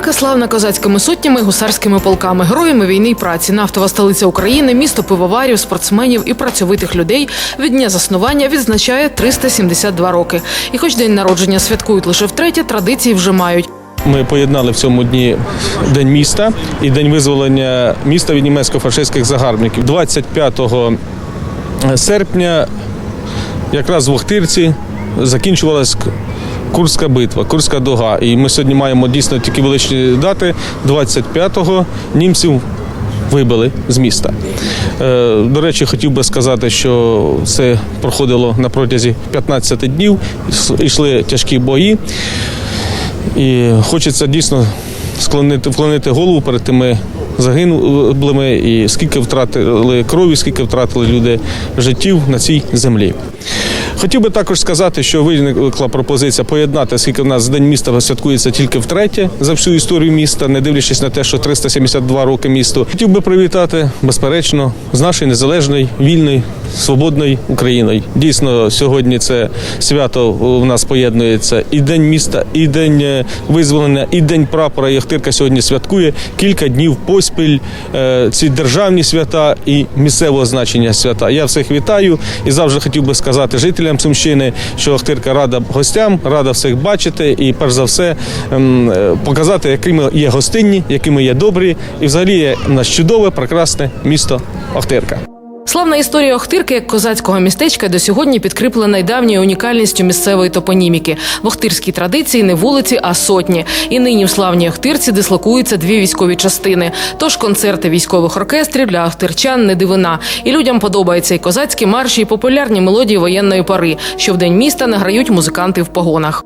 Охтирка славна козацькими сотнями, гусарськими полками, героями війни й праці. Нафтова столиця України, місто пивоварів, спортсменів і працьовитих людей від дня заснування відзначає 372 роки. І хоч день народження святкують лише втретє, традиції вже мають. Ми поєднали в цьому дні День міста і День визволення міста від німецько-фашистських загарбників. 25 серпня, якраз в Охтирці, закінчувалась Курська битва, Курська дуга. І ми сьогодні маємо дійсно такі величні дати. 25-го німців вибили з міста. Е, До речі, хотів би сказати, що це проходило на протязі 15 днів, йшли тяжкі бої. І хочеться дійсно склонити, вклонити голову перед тими загиблими і скільки втратили крові, скільки втратили люди життів на цій землі. Хотів би також сказати, що виникла пропозиція поєднати, оскільки в нас День міста святкується тільки втретє за всю історію міста, не дивлячись на те, що 372 роки місту. Хотів би привітати, безперечно, з нашою незалежною, вільною, свободною Україною. Дійсно, сьогодні це свято в нас поєднується і День міста, і День е, визволення, і День прапора. І Охтирка сьогодні святкує кілька днів поспіль е, ці державні свята і місцевого значення свята. Я всіх вітаю і завжди хотів би сказати жителям Сумщини, що Охтирка рада гостям, рада всіх бачити і перш за все ем, е, показати, якими є гостинні, якими є добрі, і взагалі є в нас чудове, прекрасне місто Охтирка. Славна історія Охтирки як козацького містечка до сьогодні підкріплена й давньою унікальністю місцевої топоніміки. В охтирській традиції не вулиці, а сотні. І нині в славній Охтирці дислокуються дві військові частини. Тож концерти військових оркестрів для охтирчан не дивина. І людям подобаються і козацькі марші, і популярні мелодії воєнної пари, що в день міста награють музиканти в погонах.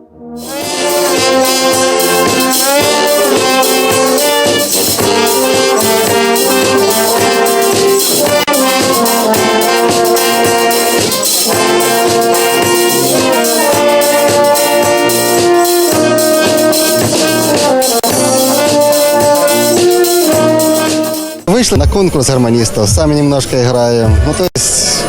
Вышли на конкурс гармонистов, сами немножко играем. Ну, то есть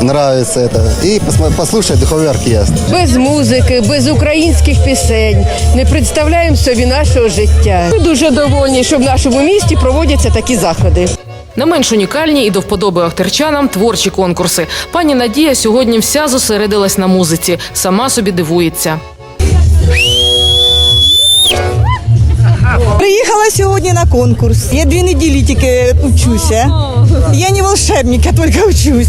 нравится это. И послушать духовой оркестр. без музики, без українських пісень не представляємо собі нашого життя. Ми дуже довольні, що в нашому місті проводяться такі заходи. Не менш унікальні і до вподоби охтирчанам творчі конкурси. Пані Надія сьогодні вся зосередилась на музиці, сама собі дивується. Приїхала сьогодні на конкурс. Я дві неділі тільки вчуся. Я не волшебник, я тільки вчусь.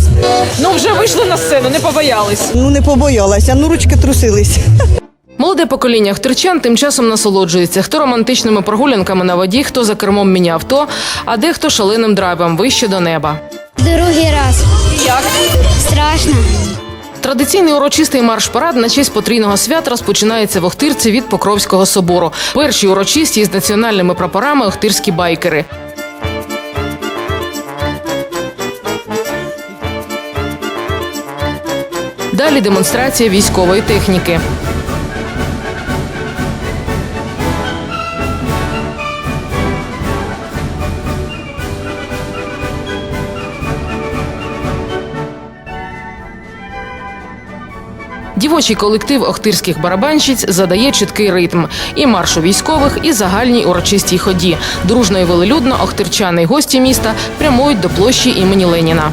Ну вже вийшли на сцену, не побоялись. Ну не побоялася, ну ручки трусились. Молоде покоління охтирчан тим часом насолоджується. Хто романтичними прогулянками на воді, хто за кермом міні-авто, а дехто шаленим драйвом вище до неба. Другий раз. Як? Страшно. Традиційний урочистий марш-парад на честь потрійного свята розпочинається в Охтирці від Покровського собору. Перші урочисті з національними прапорами охтирські байкери. Далі демонстрація військової техніки. Дівочий колектив охтирських барабанщиць задає чіткий ритм і маршу військових, і загальній урочистій ході. Дружно і велелюдно охтирчани й гості міста прямують до площі імені Леніна.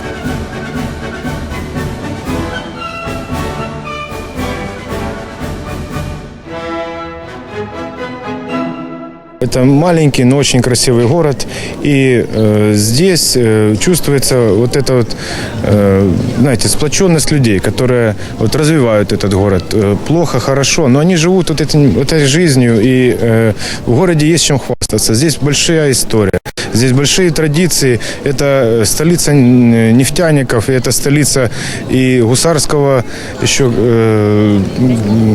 Это маленький, но очень красивый город, и э, здесь э, чувствуется вот эта вот, э, знаете, сплоченность людей, которые вот развивают этот город. Э, плохо, хорошо, но они живут вот этим, вот этой жизнью, и э, в городе есть чем Хвастаться. Здесь большая история. Здесь большие традиции. Это столица нефтяников, и это столица и гусарского еще э,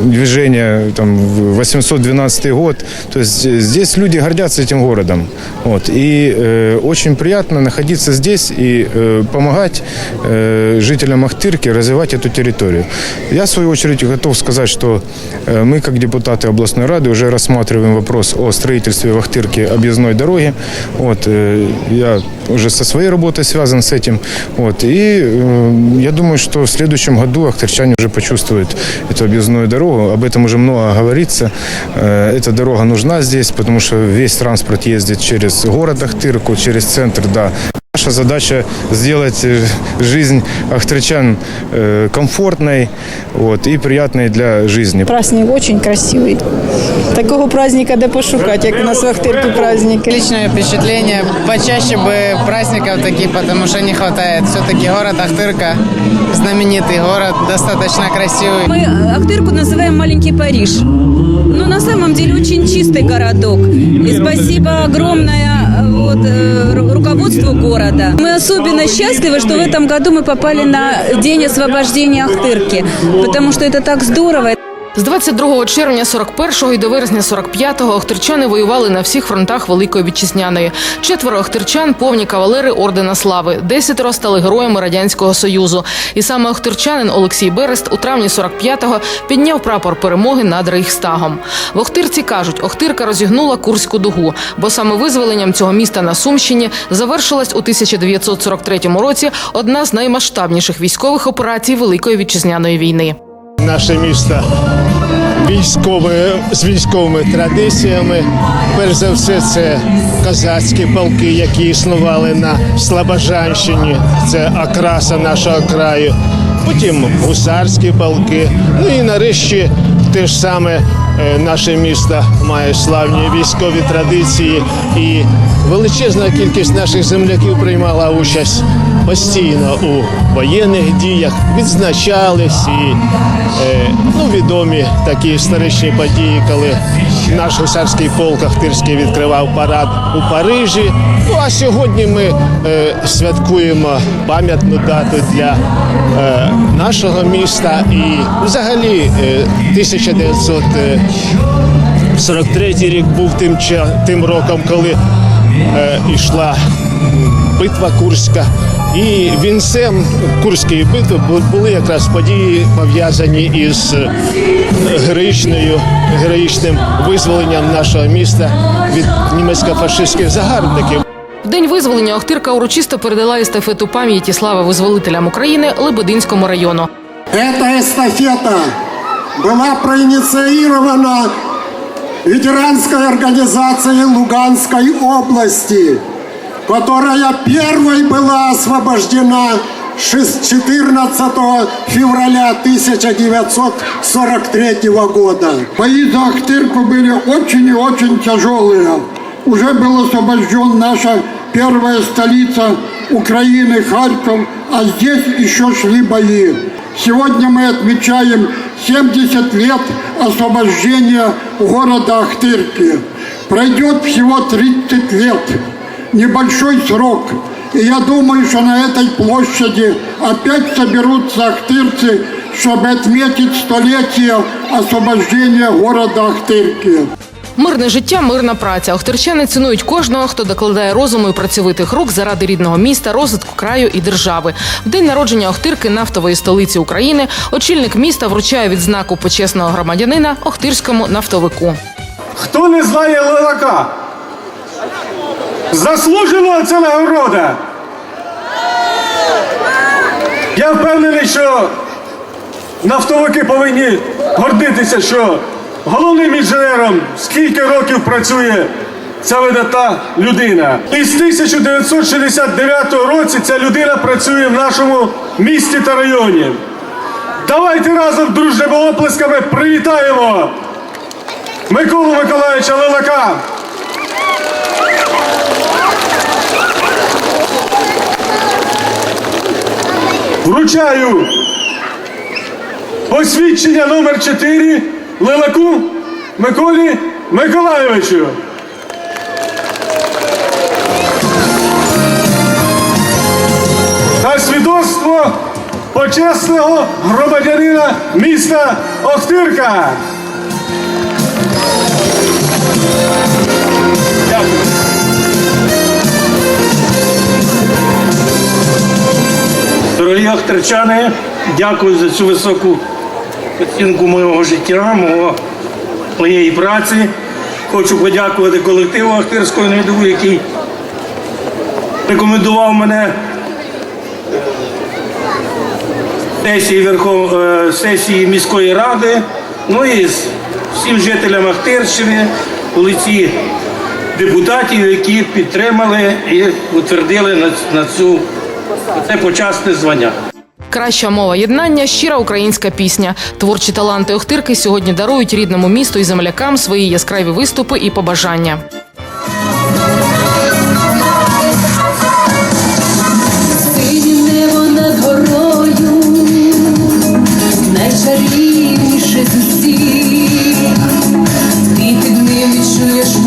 движения, там, в 812 год. То есть здесь люди гордятся этим городом. Вот. И э, очень приятно находиться здесь и э, помогать э, жителям Ахтырки развивать эту территорию. Я, в свою очередь, готов сказать, что э, мы, как депутаты областной рады, уже рассматриваем вопрос о строительстве в Ахтырке Охтырки объездной дороги. Вот, э, я уже со своей работой связан с этим. Вот, и э, я думаю, что в следующем году ахтырчане уже почувствуют эту объездную дорогу. Об этом уже много говорится. Э, Эта дорога нужна здесь, потому что весь транспорт ездит через город Ахтырку, через центр, да. Наша задача сделать э, жизнь ахтырчан э, комфортной вот, и приятной для жизни. Праздник очень красивий. Такого праздника де пошукати, як у нас в Ахтирці праздники. Личное впечатление. Почаще бы праздников таких, потому что не хватает. Все-таки город Ахтырка, знаменитый город, достаточно красивый. Мы Ахтырку называем маленький Париж. Но на самом деле очень чистый городок. И спасибо огромное э, вот, э, ру- руководству города. Мы особенно счастливы, что в этом году мы попали на День освобождения Ахтырки. Потому что это так здорово. З 22 червня 41-го і до вересня 45-го охтирчани воювали на всіх фронтах Великої Вітчизняної. Четверо охтирчан – повні кавалери Ордена Слави. Десятеро стали героями Радянського Союзу. І саме охтирчанин Олексій Берест у травні 45-го підняв прапор перемоги над Рейхстагом. В Охтирці кажуть, Охтирка розігнула Курську дугу, бо саме визволенням цього міста на Сумщині завершилась у 1943 році одна з наймасштабніших військових операцій Великої Вітчизняної війни. Наше місто військове з військовими традиціями. Перш за все, це козацькі полки, які існували на Слобожанщині. Це окраса нашого краю. Потім гусарські полки. Ну і нарешті те ж саме наше місто має славні військові традиції, і величезна кількість наших земляків приймала участь постійно у воєнних діях, відзначались і е, ну, відомі такі історичні події, коли наш гусарський полк Ахтирський відкривав парад у Парижі. Ну а сьогодні ми е, святкуємо пам'ятну дату для е, нашого міста і взагалі е, 1943 рік був тим, тим роком, коли е, йшла битва Курська. І вінцем Курської битви бу- були якраз події пов'язані із е, героїчною героїчним визволенням нашого міста від німецько-фашистських загарбників. В день визволення Охтирка урочисто передала естафету пам'яті слави визволителям України Лебединському району. Эта эстафета была проинициирована ветеранской организацией Луганской области, которая первой была освобождена шест- 14 февраля 1943 года. Бои за Ахтырку были очень и очень тяжелые. Уже был освобожден наша первая столица Украины, Харьков, а здесь еще шли бои. Сегодня мы отмечаем 70 лет освобождения города Ахтырки. Пройдет всего 30 лет, небольшой срок. И я думаю, что на этой площади опять соберутся ахтырцы, чтобы отметить столетие освобождения города Ахтырки. Мирне життя, мирна праця. Охтирчани цінують кожного, хто докладає розуму і працьовитих рук заради рідного міста, розвитку краю і держави. В день народження Охтирки, нафтової столиці України, очільник міста вручає відзнаку почесного громадянина Охтирському нафтовику. Хто не знає лелака? Заслужена ця нагорода. Я впевнений, що нафтовики повинні гордитися, що головним інженером скільки років працює ця видатна людина. І з 1969 році ця людина працює в нашому місті та районі. Давайте разом дружними оплесками привітаємо Миколу Миколаївича Лелака. Вручаю посвідчення номер 4 Лелаку Миколі Миколаєвичу. Та свідоцтво почесного громадянина міста Охтирка. Дорогі ахтарчани, дякую за цю високу оцінку моєго життя, мого, моєї праці. хочу подякувати колективу Ахтирського НГДУ, який рекомендував мене сесії Верхов... е, сесії міської ради, ну і всім жителям Ахтирщини у лиці депутатів, які підтримали і утвердили на цю це почасне звання. Краща мова єднання, щира українська пісня. Творчі таланти Охтирки сьогодні дарують рідному місту і землякам свої яскраві виступи і побажання.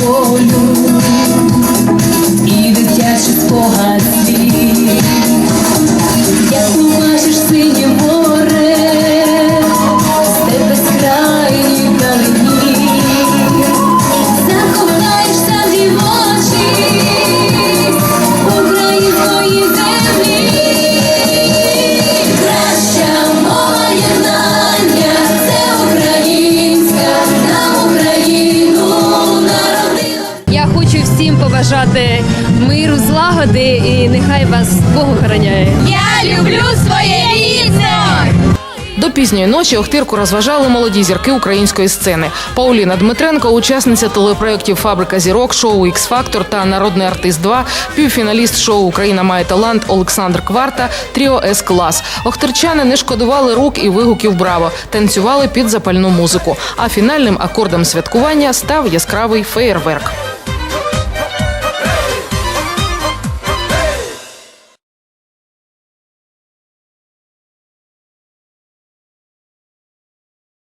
Волю і дитячі спогади. Синє море, де безкрайні вдалині, закохаєшся в дівочі української землі. Краща мова це українська, нам Україну народила. Я хочу всім побажати миру, злагоди і нехай вас Бог охороняє. Я люблю своє пізньої ночі Охтирку розважали молоді зірки української сцени. Пауліна Дмитренко, учасниця телепроєктів Фабрика зірок, шоу Ікс Фактор та Народний артист 2 півфіналіст шоу Україна має талант Олександр Кварта, Тріо С Клас. Охтирчани не шкодували рук і вигуків Браво, танцювали під запальну музику. А фінальним акордом святкування став яскравий феєрверк.